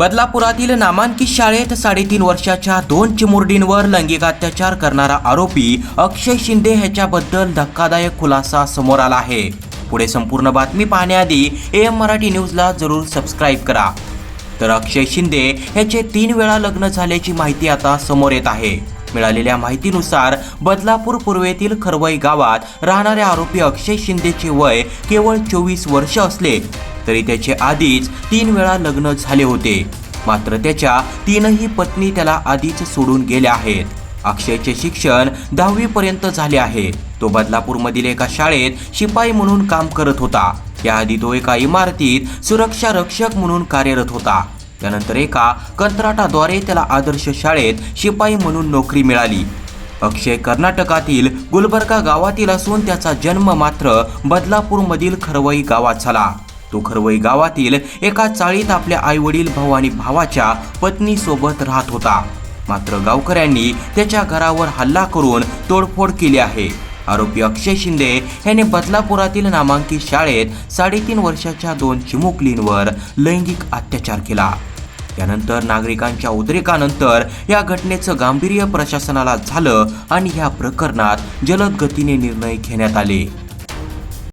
बदलापुरातील नामांकित शाळेत साडेतीन वर्षाच्या दोन चिमुरडींवर लैंगिक अत्याचार करणारा आरोपी अक्षय शिंदे ह्याच्याबद्दल धक्कादायक खुलासा समोर आला आहे. पुढे संपूर्ण बातमी पाहण्याआधी एम मराठी न्यूजला जरूर सबस्क्राईब करा. तर अक्षय शिंदे ह्याचे तीन वेळा लग्न झाल्याची माहिती आता समोर येत आहे. मिळालेल्या माहितीनुसार बदलापूर पूर्वेतील खरवई गावात राहणाऱ्या आरोपी अक्षय शिंदेचे वय केवळ चोवीस वर्ष असले तरी त्याचे आधीच तीन वेळा लग्न झाले होते. मात्र त्याच्या तीनही पत्नी त्याला आधीच सोडून गेल्या आहेत. अक्षयचे शिक्षण दहावीपर्यंत झाले आहे. तो बदलापूरमधील एका शाळेत शिपाई म्हणून काम करत होता. त्याआधी तो एका इमारतीत सुरक्षा रक्षक म्हणून कार्यरत होता. त्यानंतर एका कंत्राटाद्वारे त्याला आदर्श शाळेत शिपाई म्हणून नोकरी मिळाली. अक्षय कर्नाटकातील गुलबर्गा गावातील असून त्याचा जन्म मात्र बदलापूरमधील खरवई गावात झाला. तो खरवई गावातील एका चाळीत आपल्या आईवडील भाऊ आणि भावाच्या पत्नीसोबत राहत होता. मात्र गावकऱ्यांनी त्याच्या घरावर हल्ला करून तोडफोड केली आहे. आरोपी अक्षय शिंदे याने बदलापुरातील नामांकित शाळेत साडेतीन वर्षाच्या दोन चिमुकलींवर लैंगिक अत्याचार केला. यानंतर नागरिकांच्या उद्रेकानंतर या घटनेचं गांभीर्य प्रशासनाला झालं आणि या प्रकरणात जलद गतीने निर्णय घेण्यात आले.